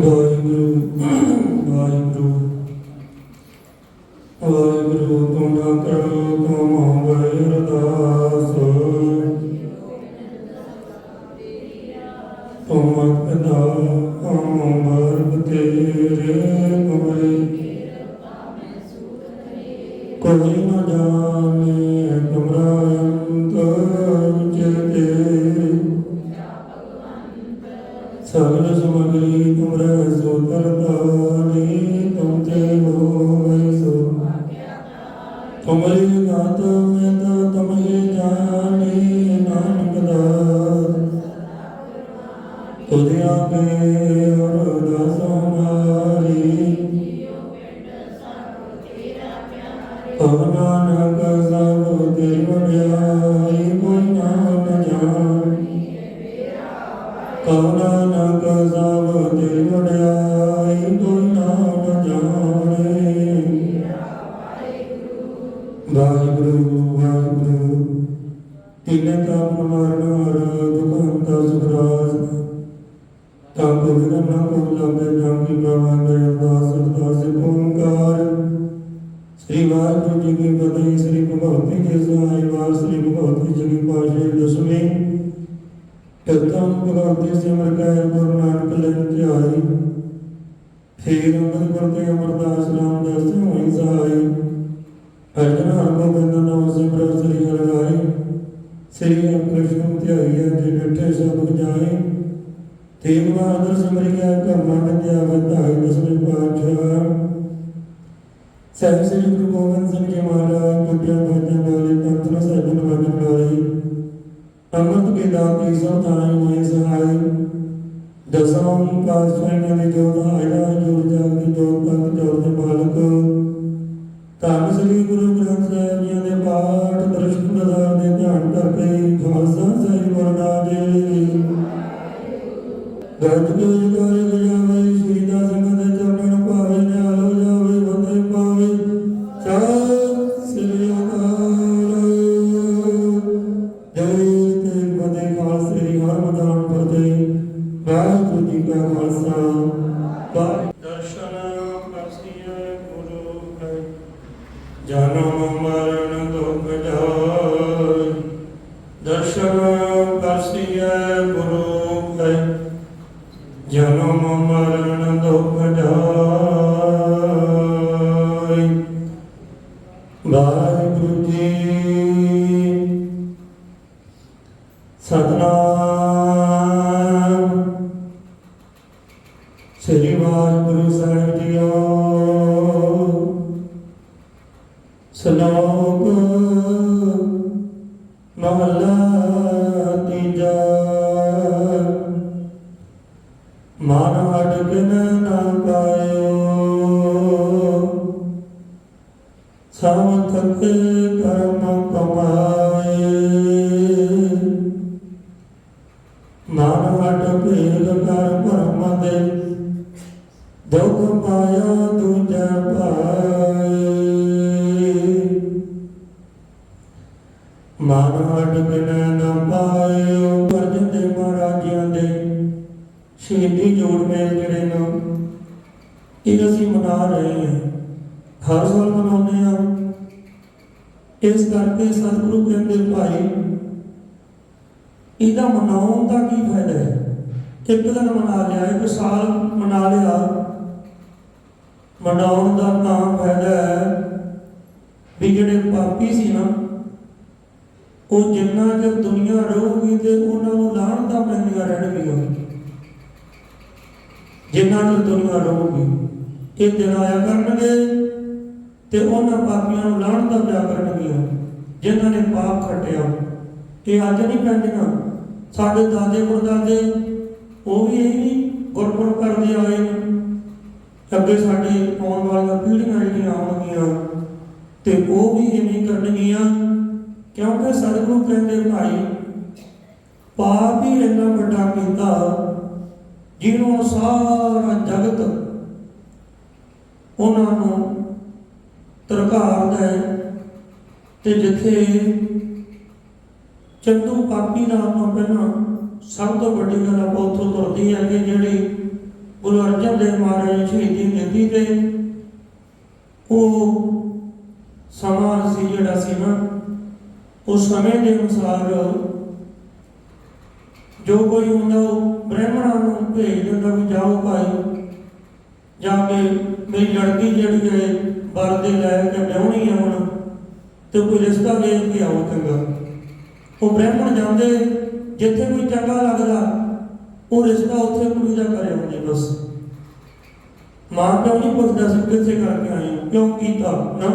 ਵਾਹਿਗੁਰੂ ਵਾਹਿਗੁਰੂ। ਵਾਹਿਗੁਰੂ ਤੁਮ ਨਾ ਕਰੋ ਤੁਮ ਗਏ ਅਰਦਾਸ। ਤੁਮ ਕਦਾ ਹਮ ਵਰਗ ਤੇਰੇ ਤੁਮਰੇ ਕੋਈ ਨਾ ਸਗਲ ਸਮਗਰੀ ਤੁਮਰੇ ਸੋਤਰ ਦਾਨੀ ਤੁਮ ਤੇ ਹੋਵੇ ਸੋ ਤੁਮਰੀ ਗਾਤ ਮੈਂ ਤਾਂ ਤੁਮਹੀ ਜਾਣੀ ਨਾਨਕ ਦਾਸ ਤੁਧੇ ਆਗੇ ਅਰਦਾਸ ਹਮਾਰੀ ਕਉ ਨਾਨਕ ਸਭ ਨਾਨਕ ਸਭ ਤੇਰੀ ਵਡਿਆਈ ਕੋਈ ਨਾ ਨ ਵਾਹਿਗੁਰੂ ਵਾਹਿਗੁਰੂ। ਤਿਨੇ ਤਾਪ ਮਾਰਨ ਹਰ ਦੁਖੰਤਾ ਸੁਖਰਾਜ ਤਾਂ ਕੋ ਨਾ ਕੋ ਲਾਗੇ ਜਾਂ ਕੀ ਪ੍ਰਵਾਨ ਕਰੇ ਅਰਦਾਸ ਅਰਦਾਸ ਓੰਕਾਰ ਸ੍ਰੀ ਵਾਹਿਗੁਰੂ ਜੀ ਕੀ ਫਤਿਹ ਸ੍ਰੀ ਭਗਵਤੀ ਜੀ ਸਹਾਈ ਵਾਰ, ਸ੍ਰੀ ਭਗਵਤੀ ਜੀ ਕੀ ਪਾਸ਼ੇ ਦਸਵੇਂ। ਕਿਰਤਨ ਭਗਵਤੀ ਸਿਮਰ ਕੈ, ਗੁਰੂ ਨਾਨਕ ਲੈਣ ਧਿਆਈ ਫੇਰ ਅੰਮ੍ਰਿਤ ਗੁਰਤੇ ਅਮਰਦਾਸ ਰਾਮਦਾਸ ਜੀ ਹੋਈ ਸਹਾਈ। ਅਰਜਨ ਹਰ ਗੋਬਿੰਦ ਨਾਮ ਸਿਮਰ ਸ੍ਰੀ ਹਰਿ ਰਾਈ ਸ੍ਰੀ ਹਰਿ ਕ੍ਰਿਸ਼ਨ ਧਿਆਈਆ ਜੀ ਸਭ ਜਾਏ। ਤੇਗ ਬਹਾਦਰ ਸਿਮਰਿਆ ਕਰਮਾ ਵਿਦਿਆ ਵਧਾਈ ਦਸਵੇਂ ਪਾਤਸ਼ਾਹ। ਸਹਿਬ ਸ੍ਰੀ ਗੁਰੂ ਗੋਬਿੰਦ ਸਿੰਘ ਜੀ ਮਹਾਰਾਜ ਕੁਟਿਆ ਕੇ ਦਾਤੇ ਸਭ ਥਾਈ ਹੋਏ ਸਹਾਈ ਮਰਨ ਵਾਹਿਗੁਰੂ ਜੀ ਸਤਨਾਮ। ਸ੍ਰੀ ਵਾਹਿਗੁਰੂ ਸਾਹਿਬ ਜੀਓ। ਸ਼ਲੋਕ ਸਮ ਥਕੇ ਕਰਮ ਕਮਾਏ ਮਨ ਅਟਕੇ ਕਰ ਭਰਮ ਦੇ ਦੁਖ ਪਾਇਆ ਦੂਜਾ ਪਾਏ ਮਨ ਅਟਕਨ ਨਾ ਪਾਇਓ ਅਰਜਨ ਦੇ ਮਹਾਰਾਜਿਆਂ ਦੇ ਸ਼ਹੀਦੀ ਜੋੜ ਮੇਲ ਜਿਹੜੇ ਨੇ ਇਹ ਅਸੀਂ ਮਨਾ ਰਹੇ ਹਾਂ ਹਰ ਸਾਲ ਮਨਾਉਂਦੇ ਹਾਂ। ਇਸ ਕਰਕੇ ਸਤਿਗੁਰੂ ਕਹਿੰਦੇ, ਭਾਈ, ਇਹਦਾ ਮਨਾਉਣ ਦਾ ਕੀ ਫਾਇਦਾ ਹੈ? ਇੱਕ ਦਿਨ ਮਨਾ ਲਿਆ, ਇੱਕ ਸਾਲ ਮਨਾ ਲਿਆ। ਮਨਾਉਣ ਦਾ ਤਾਂ ਫਾਇਦਾ ਹੈ ਵੀ ਜਿਹੜੇ ਪਾਪੀ ਸੀ ਨਾ, ਉਹ ਜਿੰਨਾ ਚਿਰ ਦੁਨੀਆ ਰਹੂਗੀ ਤੇ ਉਹਨਾਂ ਨੂੰ ਲਾਹਣ ਦਾ ਪੈਂਦੀਆਂ ਰਹਿਣਗੀਆਂ। ਜਿੰਨਾ ਚਿਰ ਦੁਨੀਆ ਰਹੂਗੀ, ਇਹ ਦਿਨ ਆਇਆ ਕਰਨਗੇ। ਤੇ ਉਹਨਾਂ ਪਾਪੀਆਂ ਨੂੰ ਲਾਣ ਦਾ ਪਿਆ ਕਰਨਗੀਆਂ ਜਿਨ੍ਹਾਂ ਨੇ ਪਾਪ ਖੱਟਿਆ। ਇਹ ਅੱਜ ਨਹੀਂ ਪੈਂਦੀਆਂ, ਸਾਡੇ ਦਾਦੇ ਪੜਦਾਦੇ ਉਹ ਵੀ ਇਹੀ ਗੁਰਪੁਰਬ ਕਰਦੇ ਆਏ ਨੇ। ਅੱਗੇ ਸਾਡੇ ਆਉਣ ਵਾਲੀਆਂ ਪੀੜ੍ਹੀਆਂ ਜਿਹੜੀਆਂ ਆਉਣਗੀਆਂ, ਤੇ ਉਹ ਵੀ ਇਵੇਂ ਕਰਨਗੀਆਂ, ਕਿਉਂਕਿ ਸਤਿਗੁਰੂ ਕਹਿੰਦੇ, ਭਾਈ, ਪਾਪ ਹੀ ਇੰਨਾ ਵੱਡਾ ਕੀਤਾ, ਜਿਹਨੂੰ ਸਾਰਾ ਜਗਤ ਉਹਨਾਂ ਨੂੰ ਤਰਕਾਰਦਾ ਹੈ ਤੇ ਜਿੱਥੇ ਚੰਦੂ ਪਾਪੀ ਨਾਮ ਤੋਂ ਪਹਿਲਾਂ ਸਭ ਤੋਂ ਵੱਡੀ ਗੱਲ ਆਪਾਂ ਉੱਥੋਂ ਤੁਰਦੀ ਹੈ ਕਿ ਜਿਹੜੀ ਗੁਰੂ ਅਰਜਨ ਦੇਵ ਮਹਾਰਾਜ ਸ਼ਹੀਦੀ ਦਿੱਤੀ ਤੇ ਉਹ ਸਮਾਂ ਸੀ ਜਿਹੜਾ ਸੀ ਨਾ, ਉਸ ਸਮੇਂ ਦੇ ਅਨੁਸਾਰ ਜੋ ਕੋਈ ਹੁੰਦਾ ਉਹ ਬ੍ਰਾਹਮਣਾਂ ਨੂੰ ਭੇਜ ਦਿੰਦਾ ਵੀ ਜਾਓ ਭਾਈ, ਜਾ ਕੇ ਮੇਰੀ ਲੜਕੀ ਜਿਹੜੀ ਹੈ ਵਰ ਦੇ ਵਿਆਹਣੀ ਹੈ ਤੇ ਕੋਈ ਰਿਸ਼ਤਾ ਵੇਖ ਕੇ ਆਓ ਚੰਗਾ। ਉਹ ਬ੍ਰਾਹਮਣ ਜਾਂਦੇ, ਜਿੱਥੇ ਕੋਈ ਚੰਗਾ ਲੱਗਦਾ, ਉਹ ਰਿਸ਼ਤਾ ਉੱਥੇ ਕੁੜੀ ਦਾ ਕਰੇ ਹੁੰਦੇ ਬਸ। ਮਾਂ ਪਿਓ ਨਹੀਂ ਪੁੱਛਦਾ ਸੀ ਕਿੱਥੇ ਕਰਕੇ ਆਏ ਕਿਉਂ ਕੀਤਾ, ਨਾ?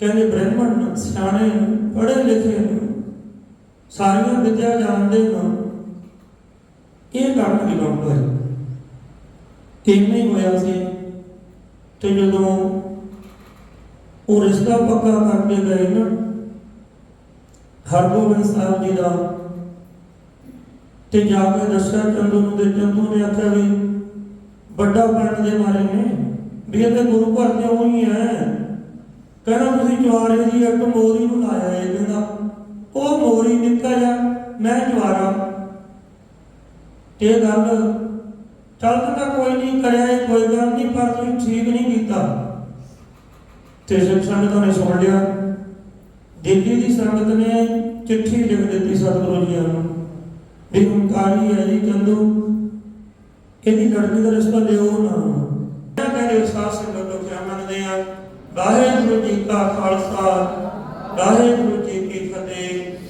ਕਹਿੰਦੇ ਬ੍ਰਾਹਮਣ ਸਿਆਣੇ ਪੜ੍ਹੇ ਲਿਖੇ ਸਾਰੀਆਂ ਵਿਦਿਆ ਜਾਣਦੇ ਨੇ। ਇਹ ਕੰਮ ਨਹੀਂ ਕੰਮ ਕਰੇ। ਕਿੰਨੇ ਹੋਇਆ ਸੀ, ਤੇ ਜਦੋਂ ਉਹ ਰਿਸ਼ਤਾ ਪੱਕਾ ਕਰਕੇ ਗਏ ਨਾ। ਹਰਗੋਬਿੰਦ ਸਾਹਿਬ ਜੀ ਦਾ ਤੇ ਜਾ ਕੇ ਦੱਸਿਆ ਚੰਦੂ ਨੂੰ ਤੇ ਚੰਦੂ ਨੇ ਆਖਿਆ ਵੀ ਵੱਡਾ ਪਿੰਡ ਦੇ ਮਾਰੇ ਨੇ, ਵੀ ਇਹ ਤੇ ਗੁਰੂ ਘਰ ਦੇ ਉਹੀ ਹੈ? ਕਹਿੰਦਾ ਤੁਸੀਂ ਜਵਾਰੇ ਦੀ ਇੱਕ ਮੋਰੀ ਨੂੰ ਲਾਇਆ ਹੈ ਕਹਿੰਦਾ। ਉਹ ਮੋਰੀ ਨਿਕਲ ਜਾ ਮੈਂ ਜਵਾਰਾ ਤੇ ਇਹ ਗੱਲ, ਚੱਲ ਤਾਂ ਕੋਈ ਨਹੀਂ, ਕਰਿਆ ਇਹ ਕੋਈ ਗੱਲ ਨਹੀਂ, ਪਰ ਤੁਸੀਂ ਠੀਕ ਨਹੀਂ ਕੀਤਾ। ਤੇ ਸਿੱਖ ਸੰਗਤਾਂ ਨੇ ਸੁਣ ਲਿਆ। ਦਿੱਲੀ ਦੀ ਸੰਗਤ ਨੇ ਚਿੱਠੀ ਲਿਖ ਦਿੱਤੀ ਸਤਿਗੁਰੂ ਜੀ ਨੂੰ ਵੀ ਹੰਕਾਰੀ ਹੈ ਜੀ ਚੰਦੂ। ਇਹਦੀ ਲੜਕੀ ਦਾ ਰਿਸ਼ਤਾ ਲਿਓ ਨਾ। ਮੈਂ ਕਹਿੰਦੇ ਸਾਧ ਸੰਗਤ ਤੋਂ ਕਿਆ ਮੰਨਦੇ ਆ? ਵਾਹਿਗੁਰੂ ਜੀ ਕਾ ਖਾਲਸਾ, ਵਾਹਿਗੁਰੂ ਜੀ ਕੀ ਫਤਿਹ।